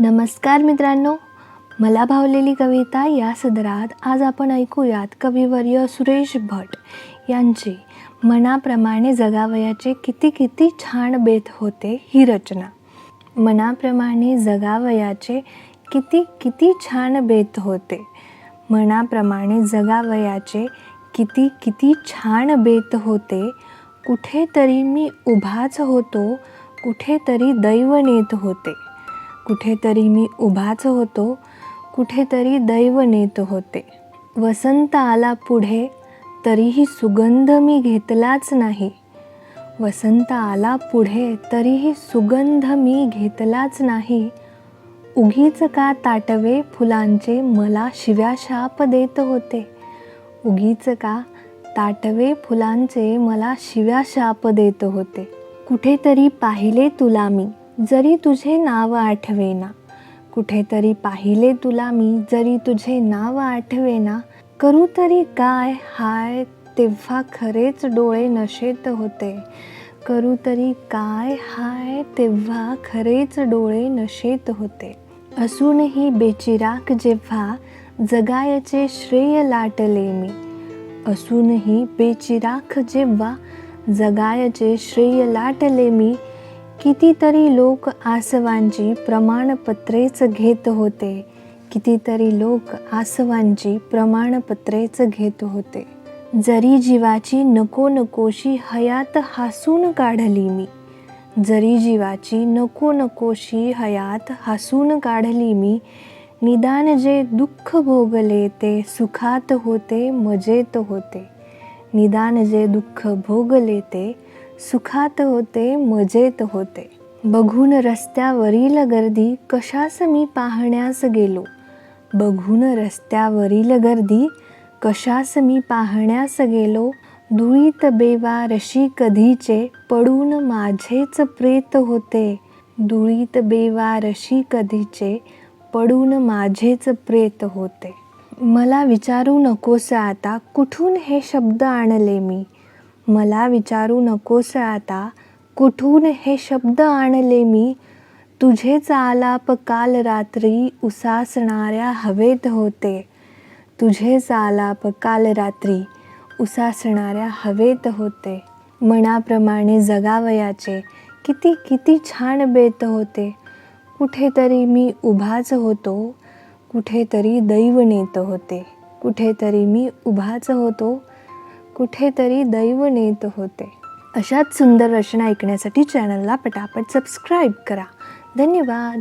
नमस्कार मित्रांनो. मला भावलेली कविता या सदरात आज आपण ऐकूयात कविवर्य सुरेश भट यांची मनाप्रमाणे जगावयाचे किती किती छान बेत होते ही रचना. मनाप्रमाणे जगावयाचे किती किती छान बेत होते. मनाप्रमाणे जगावयाचे किती किती छान बेत होते. कुठेतरी मी उभाच होतो कुठेतरी दैव नेत होते. कुठेतरी मी उभाच होतो कुठेतरी दैव नेत होते. वसंत आला पुढे तरीही सुगंध मी घेतलाच नाही. वसंत आला पुढे तरीही सुगंध मी घेतलाच नाही. उगीच का ताटवे फुलांचे मला शिव्या शाप देत होते? उगीच का ताटवे फुलांचे मला शिव्या शाप देत होते? कुठेतरी पाहिले तुला मी. जरी तुझे नाव आठवेना कुठेतरी पाहिले तुला मी जरी तुझे नाव आठवेना करू तरी काय हाय तेव्हा खरेच डोळे नशेत होते. करू तरी काय हाय तेव्हा खरेच डोळे नशेत होते. असूनही बेचिराक जेव्हा जगायचे श्रेय लाटले मी असूनही बेचिराख जेव्हा जगायचे श्रेय लाटले मी कितीतरी लोक आसवांची प्रमाणपत्रेच घेत होते. कितीतरी लोक आसवांची प्रमाणपत्रेच घेत होते. जरी जीवाची नको नकोशी हयात हसून काढली मी. जरी जीवाची नको नकोशी हयात हसून काढली मी. निदान जे दुःख भोगले ते सुखात होते मजेत होते. निदान जे दुःख भोगले ते सुखात होते मजेत होते. बघून रस्त्यावरील गर्दी कशास मी पाहण्यास गेलो? बघून रस्त्यावरील गर्दी कशास मी पाहण्यास गेलो? धुळीत बेवारशी कधीचे पडून माझेच प्रेत होते. धुळीत बेवारशी कधीचे पडून माझेच प्रेत होते. मला विचारू नकोस आता कुठून हे शब्द आणले मी? मला विचारू नकोस आता. कुठून हे शब्द आणले मी? तुझेच आलाप काल रात्री उसासणाऱ्या हवेत होते. तुझेच आलाप काल रात्री उसासणाऱ्या हवेत होते. मनाप्रमाणे जगावयाचे. किती किती छान बेत होते. कुठेतरी मी उभाच होतो. कुठेतरी दैव नेत होते. कुठेतरी मी उभाच होतो. कुठेतरी दैव नेत होते. अशाच सुंदर रचना ऐकण्यासाठी चॅनलला पटापट सबस्क्राईब करा. धन्यवाद.